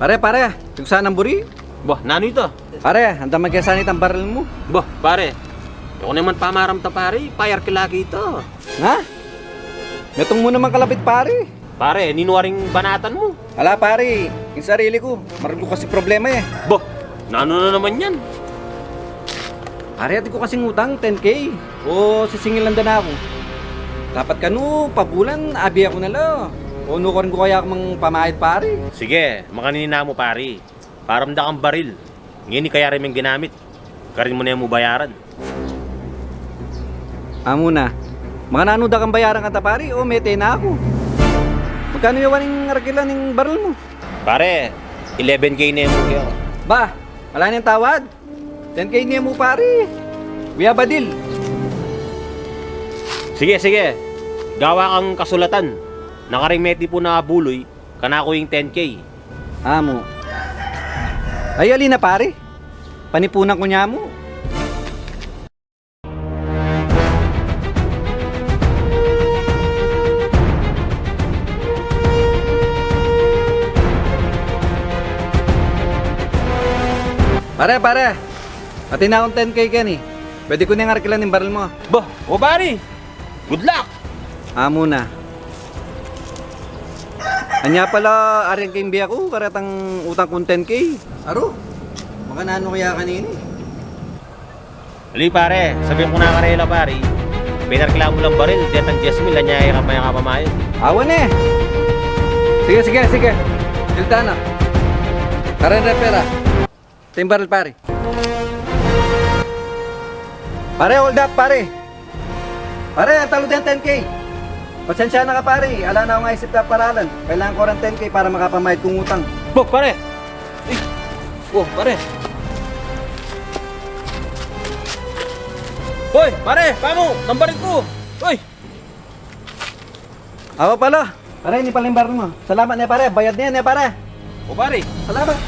Pare, pare, yung saan ang buri? Bah, nano ito? Pare, handa magkasanit ang baril mo. Bah, pare. Ako naman pamaram ta pare, payar ka lagi ito. Ha? Gatong mo naman kalapit pare. Pare, ninuwaring banatan mo. Ala pare, yung sarili ko. Marami ko kasi problema eh. Bah, nano na naman yan? Pare, ati ko kasing utang, 10k. O sisingil lang na ako. Dapat kanu, pabulan, abi ako na lo. O no ko rin ko kaya akong pamahid pare. Sige, makanina mo pare. Paramda kang baril. Ngayon ni kaya rin yung ginamit. Karin mo na yung mo bayaran. Amo na. Mga nano da kang bayaran kanta pare, o mete na ako. Magkano yung arkilan ng baril mo? Pare, 11k na yung mo Ba, wala nang tawad. 10k niya mo pare. Kuya Badil. Sige, sige. Gawa kang kasulatan. Nakarimeti po na buloy, kanako yung 10k. Amo. Ay, alin na pare. Panipunan ko niya mo. Pare, pare. Pati na akong 10k ka ni. Pwede ko niyang arkilan ng baril mo. Bah, o pare. Good luck. Amo na. Anya pala, aring kayong biya ko, karatang utang kong 10k. Aro, baka nano kaya kanini. Ali pare, sabihin ko na karela pare. Pinarklamo lang baril, diyan ang Jasmine, lanyaya ka pa yung kapamayan. Awan eh. Sige, sige, sige. Tilta na. Karen repera. Timbaril pare. Pare, hold up pare. Pare, ang talo din 10k. Pasensya na ka pare, ala na akong isip na paralan. Kailangan ko rin 10k para makapamayad kong utang. Bo, pare. Eh. Oh, pare. Hoy, pare, pamo, nambarin ko. Hoy. Awa pala. Pare, ini pala yung baril mo. Salamat niya pare, bayad niya niya pare. O pare, Salamat.